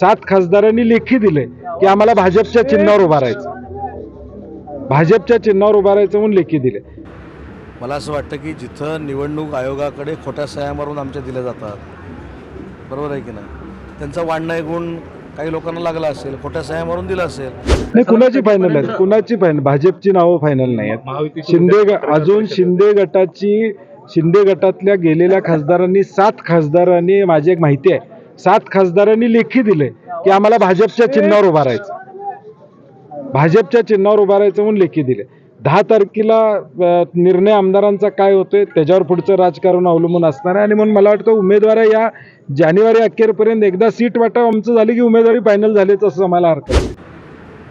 सात खासदारांनी लेखी दिले की आम्हाला भाजपच्या चिन्हावर उभा राहायचं. भाजपच्या चिन्हावर उभा राहायचं म्हणून लेखी दिले मला असं वाटतं की जिथं निवडणूक आयोगाकडे खोट्या सह्या मारून आमच्या दिल्या जातात बरोबर आहे की नाही? त्यांचा वाढणं गुण काही लोकांना लागला असेल खोट्या सह्या मारून दिला असेल. नाही कुणाची फायनल आहे कुणाची फायनल भाजपची नावं फायनल नाही आहेत. शिंदे ग- अजून शिंदे गटाची शिंदे गटातल्या गेलेल्या खासदारांनी सात खासदारांनी माझी एक माहिती आहे. सात खासदारांनी लेखी दिले की आम्हाला भाजपच्या चिन्हावर उभा राहायचं. भाजपच्या चिन्हावर उभा राहायचं म्हणून लेखी दिले. दहा तारखेला निर्णय आमदारांचा काय होतोय त्याच्यावर पुढचं राजकारण अवलंबून असणार आहे. आणि म्हणून मला वाटतं उमेदवार या जानेवारी अखेरपर्यंत एकदा सीट वाटप आमचं झाली की उमेदवारी फायनल झालीच असं मला अर्थ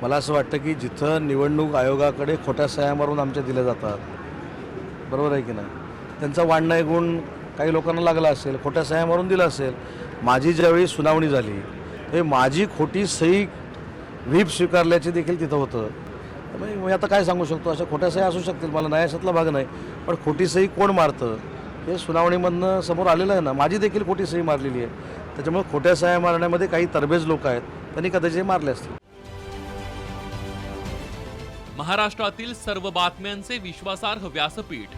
मला असं वाटतं की जिथं निवडणूक आयोगाकडे खोट्या सह्या मारून आमच्या दिल्या जातात. बरोबर आहे की नाही? त्यांचा वाढणं गुण काही लोकांना लागला असेल खोट्या सह्या मारून दिला असेल माझी ज्यावेळी सुनावणी झाली हे माझी खोटी सही व्हीप स्वीकारल्याचे देखील तिथं होतं. त्यामुळे मी आता काय सांगू शकतो? अशा खोट्या सह्या असू शकतील मला नाही भाग नाही पण खोटी सही कोण मारतं? हे सुनावणीमधनं समोर आलेलं आहे ना माझी देखील खोटी सही मारलेली आहे. त्याच्यामुळे खोट्या सह्या मारण्यामध्ये काही तरबेज लोक आहेत त्यांनी कदाचित हे मारले असतील. महाराष्ट्रातील सर्व बातम्यांचे विश्वासार्ह व्यासपीठ